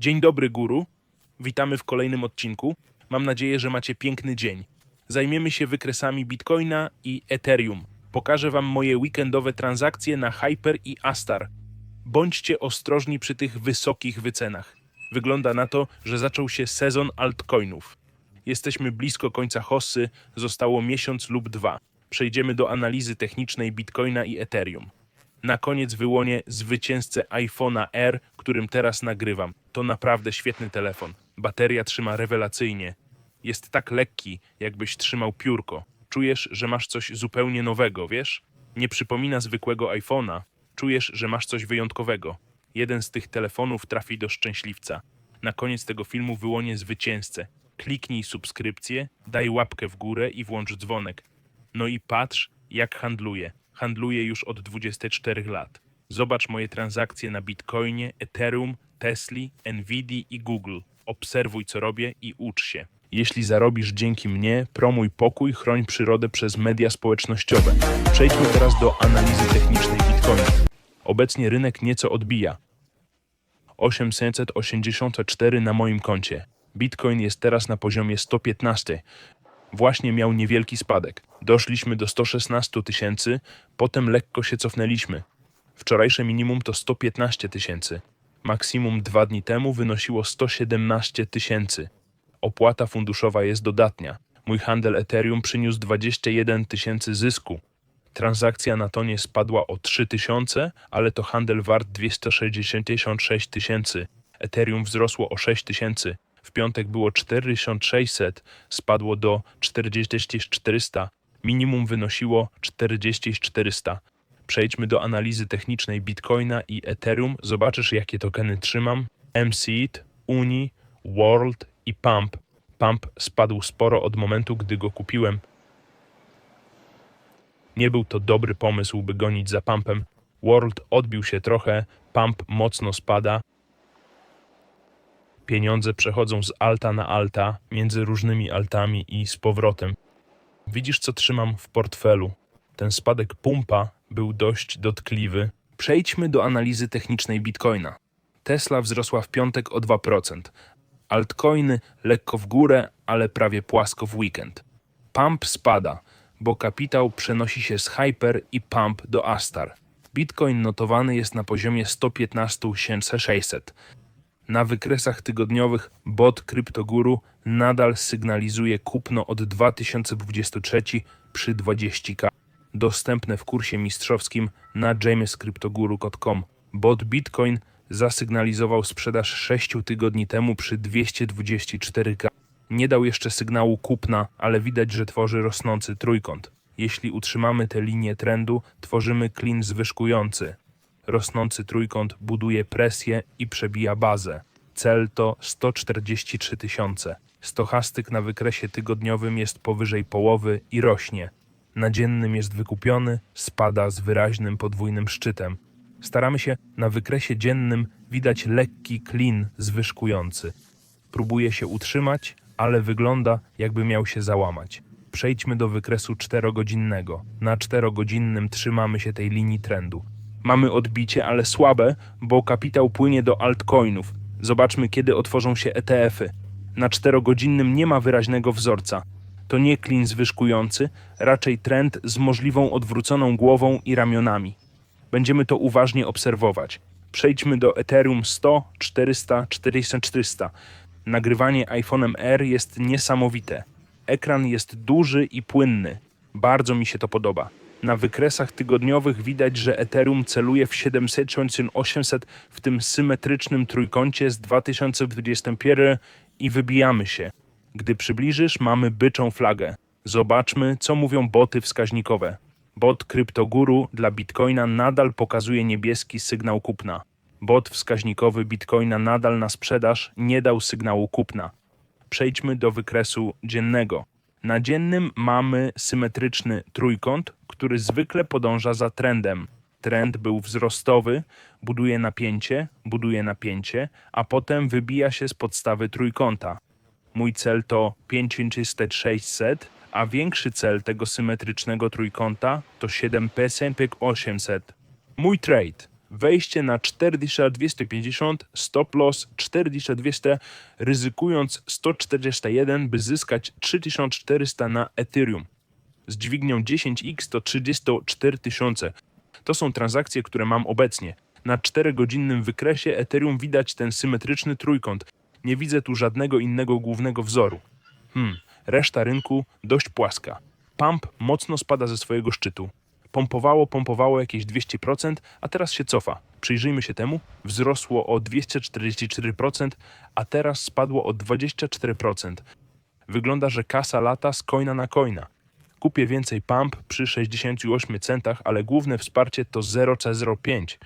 Dzień dobry, guru. Witamy w kolejnym odcinku. Mam nadzieję, że macie piękny dzień. Zajmiemy się wykresami Bitcoina i Ethereum. Pokażę Wam moje weekendowe transakcje na Hyper i Astar. Bądźcie ostrożni przy tych wysokich wycenach. Wygląda na to, że zaczął się sezon altcoinów. Jesteśmy blisko końca hossy, zostało miesiąc lub dwa. Przejdziemy do analizy technicznej Bitcoina i Ethereum. Na koniec wyłonię zwycięzcę iPhone'a R, którym teraz nagrywam. To naprawdę świetny telefon. Bateria trzyma rewelacyjnie. Jest tak lekki, jakbyś trzymał piórko. Czujesz, że masz coś zupełnie nowego, wiesz? Nie przypomina zwykłego iPhone'a. Czujesz, że masz coś wyjątkowego. Jeden z tych telefonów trafi do szczęśliwca. Na koniec tego filmu wyłonię zwycięzcę. Kliknij subskrypcję, daj łapkę w górę i włącz dzwonek. No i patrz, jak handluję. Handluję już od 24 lat. Zobacz moje transakcje na Bitcoinie, Ethereum, Tesli, Nvidia i Google. Obserwuj, co robię i ucz się. Jeśli zarobisz dzięki mnie, promuj pokój, chroń przyrodę przez media społecznościowe. Przejdźmy teraz do analizy technicznej Bitcoina. Obecnie rynek nieco odbija. 884 na moim koncie. Bitcoin jest teraz na poziomie 115. Właśnie miał niewielki spadek. Doszliśmy do 116 tysięcy, potem lekko się cofnęliśmy. Wczorajsze minimum to 115 tysięcy. Maksimum dwa dni temu wynosiło 117 tysięcy. Opłata funduszowa jest dodatnia. Mój handel Ethereum przyniósł 21 tysięcy zysku. Transakcja na tonie spadła o 3 tysiące, ale to handel wart 266 tysięcy. Ethereum wzrosło o 6 tysięcy. W piątek było 4600, spadło do 4400. Minimum wynosiło 4400. Przejdźmy do analizy technicznej Bitcoina i Ethereum. Zobaczysz, jakie tokeny trzymam. MSEED, Uni, World i Pump. Pump spadł sporo od momentu, gdy go kupiłem. Nie był to dobry pomysł, by gonić za Pumpem. World odbił się trochę, Pump mocno spada. Pieniądze przechodzą z alta na alta, między różnymi altami i z powrotem. Widzisz, co trzymam w portfelu. Ten spadek pumpa był dość dotkliwy. Przejdźmy do analizy technicznej Bitcoina. Tesla wzrosła w piątek o 2%. Altcoiny lekko w górę, ale prawie płasko w weekend. Pump spada, bo kapitał przenosi się z Hyper i Pump do Astar. Bitcoin notowany jest na poziomie 115 600. Na wykresach tygodniowych bot CryptoGuru nadal sygnalizuje kupno od 2023 przy 20k. Dostępne w kursie mistrzowskim na jamescryptoguru.com. Bot Bitcoin zasygnalizował sprzedaż 6 tygodni temu przy 224k. Nie dał jeszcze sygnału kupna, ale widać, że tworzy rosnący trójkąt. Jeśli utrzymamy tę linię trendu, tworzymy klin zwyżkujący. Rosnący trójkąt buduje presję i przebija bazę. Cel to 143 tysiące. Stochastyk na wykresie tygodniowym jest powyżej połowy i rośnie. Na dziennym jest wykupiony, spada z wyraźnym podwójnym szczytem. Staramy się na wykresie dziennym widać lekki klin zwyżkujący. Próbuje się utrzymać, ale wygląda jakby miał się załamać. Przejdźmy do wykresu czterogodzinnego. Na czterogodzinnym trzymamy się tej linii trendu. Mamy odbicie, ale słabe, bo kapitał płynie do altcoinów. Zobaczmy, kiedy otworzą się ETF-y. Na czterogodzinnym nie ma wyraźnego wzorca. To nie klin zwyżkujący, raczej trend z możliwą odwróconą głową i ramionami. Będziemy to uważnie obserwować. Przejdźmy do Ethereum 100, 400, 400, 400. Nagrywanie iPhone'em R jest niesamowite. Ekran jest duży i płynny. Bardzo mi się to podoba. Na wykresach tygodniowych widać, że Ethereum celuje w 700 800 w tym symetrycznym trójkącie z 2021 i wybijamy się. Gdy przybliżysz, mamy byczą flagę. Zobaczmy, co mówią boty wskaźnikowe. Bot CryptoGuru dla Bitcoina nadal pokazuje niebieski sygnał kupna. Bot wskaźnikowy Bitcoina nadal na sprzedaż nie dał sygnału kupna. Przejdźmy do wykresu dziennego. Na dziennym mamy symetryczny trójkąt, który zwykle podąża za trendem. Trend był wzrostowy, buduje napięcie, buduje napięcie, a potem wybija się z podstawy trójkąta. Mój cel to 5600, a większy cel tego symetrycznego trójkąta to 7800. Mój trade. Wejście na 4250, stop loss 4200, ryzykując 141, by zyskać 3400 na Ethereum. Z dźwignią 10x to 34 tysiące. To są transakcje, które mam obecnie. Na 4-godzinnym wykresie Ethereum widać ten symetryczny trójkąt. Nie widzę tu żadnego innego głównego wzoru. Hmm, reszta rynku dość płaska. Pump mocno spada ze swojego szczytu. Pompowało, pompowało jakieś 200%, a teraz się cofa. Przyjrzyjmy się temu. Wzrosło o 244%, a teraz spadło o 24%. Wygląda, że kasa lata z coina na coina. Kupię więcej pump przy 68 centach, ale główne wsparcie to 0C05.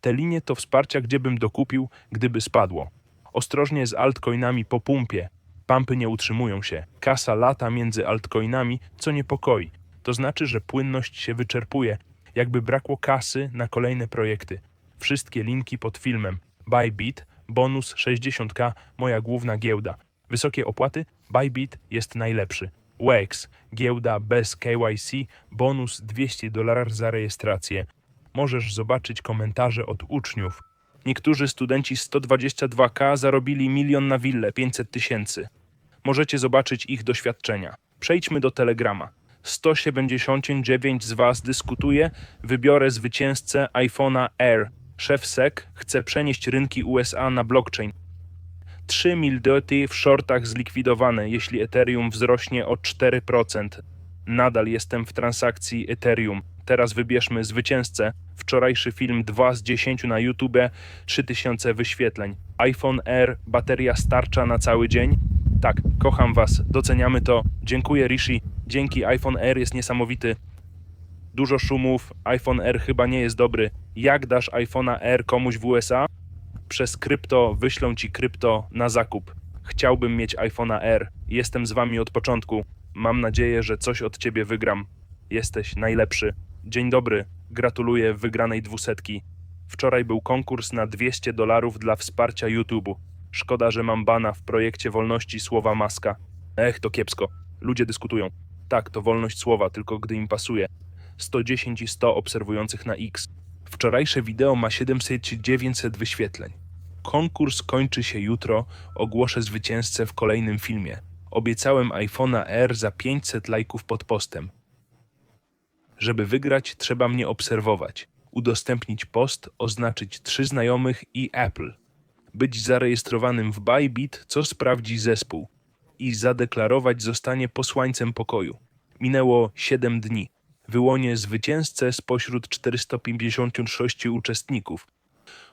Te linie to wsparcia, gdzie bym dokupił, gdyby spadło. Ostrożnie z altcoinami po pumpie. Pumpy nie utrzymują się. Kasa lata między altcoinami, co niepokoi. To znaczy, że płynność się wyczerpuje, jakby brakło kasy na kolejne projekty. Wszystkie linki pod filmem. Bybit, bonus 60k, moja główna giełda. Wysokie opłaty? Bybit jest najlepszy. WEX, giełda bez KYC, bonus 200 dolarów za rejestrację. Możesz zobaczyć komentarze od uczniów. Niektórzy studenci 122k zarobili milion na willę 500 tysięcy. Możecie zobaczyć ich doświadczenia. Przejdźmy do Telegrama. 179 z Was dyskutuje, wybiorę zwycięzcę iPhone'a Air. Szef SEC chce przenieść rynki USA na blockchain. 3 mil dirty w shortach zlikwidowane, jeśli Ethereum wzrośnie o 4%. Nadal jestem w transakcji Ethereum. Teraz wybierzmy zwycięzcę. Wczorajszy film 2 z 10 na YouTube, 3000 wyświetleń. iPhone Air, bateria starcza na cały dzień. Tak, kocham Was, doceniamy to. Dziękuję Rishi, dzięki iPhone Air jest niesamowity. Dużo szumów, iPhone Air chyba nie jest dobry. Jak dasz iPhone'a Air komuś w USA? Przez krypto wyślą ci krypto na zakup. Chciałbym mieć iPhone'a R. Jestem z wami od początku. Mam nadzieję, że coś od ciebie wygram. Jesteś najlepszy. Dzień dobry. Gratuluję wygranej dwusetki. Wczoraj był konkurs na 200 dolarów dla wsparcia YouTube'u. Szkoda, że mam bana w projekcie wolności słowa maska. Ech, to kiepsko. Ludzie dyskutują. Tak, to wolność słowa, tylko gdy im pasuje. 110 i 100 obserwujących na X. Wczorajsze wideo ma 700 czy 900 wyświetleń. Konkurs kończy się jutro, ogłoszę zwycięzcę w kolejnym filmie. Obiecałem iPhone'a R za 500 lajków pod postem. Żeby wygrać, trzeba mnie obserwować, udostępnić post, oznaczyć trzy znajomych i Apple. Być zarejestrowanym w Bybit, co sprawdzi zespół. I zadeklarować zostanie posłańcem pokoju. Minęło 7 dni. Wyłonię zwycięzcę spośród 456 uczestników.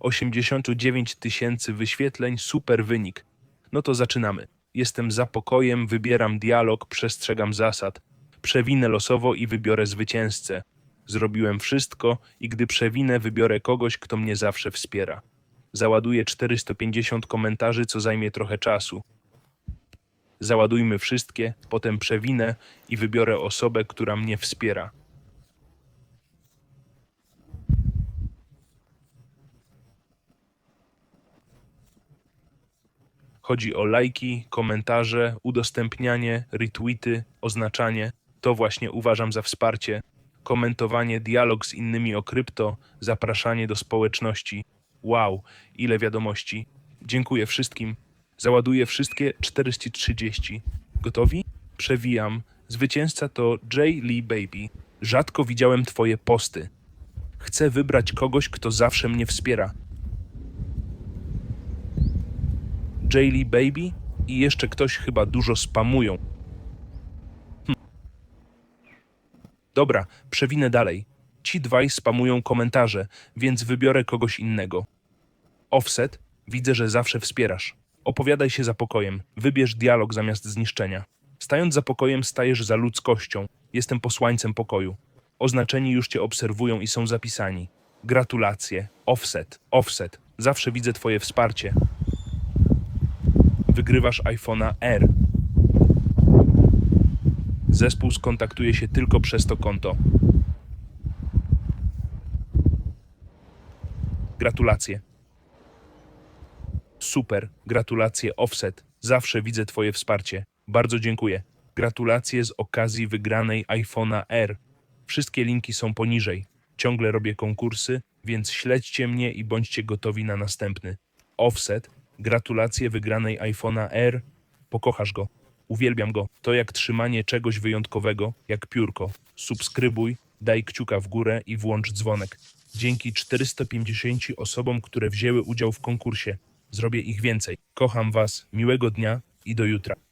89 tysięcy wyświetleń, super wynik. No to zaczynamy. Jestem za pokojem, wybieram dialog, przestrzegam zasad. Przewinę losowo i wybiorę zwycięzcę. Zrobiłem wszystko i gdy przewinę, wybiorę kogoś, kto mnie zawsze wspiera. Załaduję 450 komentarzy, co zajmie trochę czasu. Załadujmy wszystkie, potem przewinę i wybiorę osobę, która mnie wspiera. Chodzi o lajki, komentarze, udostępnianie, retweety, oznaczanie. To właśnie uważam za wsparcie. Komentowanie, dialog z innymi o krypto, zapraszanie do społeczności. Wow, ile wiadomości. Dziękuję wszystkim. Załaduję wszystkie 430. Gotowi? Przewijam. Zwycięzca to J. Lee Baby. Rzadko widziałem Twoje posty. Chcę wybrać kogoś, kto zawsze mnie wspiera. J. Baby i jeszcze ktoś chyba dużo spamują. Hm. Dobra, przewinę dalej. Ci dwaj spamują komentarze, więc wybiorę kogoś innego. Offset, widzę, że zawsze wspierasz. Opowiadaj się za pokojem, wybierz dialog zamiast zniszczenia. Stając za pokojem, stajesz za ludzkością. Jestem posłańcem pokoju. Oznaczeni już cię obserwują i są zapisani. Gratulacje. Offset, offset. Zawsze widzę twoje wsparcie wygrywasz iPhone'a R. Zespół skontaktuje się tylko przez to konto. Gratulacje. Super, gratulacje Offset. Zawsze widzę Twoje wsparcie. Bardzo dziękuję. Gratulacje z okazji wygranej iPhone'a R. Wszystkie linki są poniżej. Ciągle robię konkursy, więc śledźcie mnie i bądźcie gotowi na następny. Offset, gratulacje wygranej iPhone'a R. Pokochasz go. Uwielbiam go. To jak trzymanie czegoś wyjątkowego, jak piórko. Subskrybuj, daj kciuka w górę i włącz dzwonek. Dzięki 450 osobom, które wzięły udział w konkursie. Zrobię ich więcej. Kocham Was, miłego dnia i do jutra.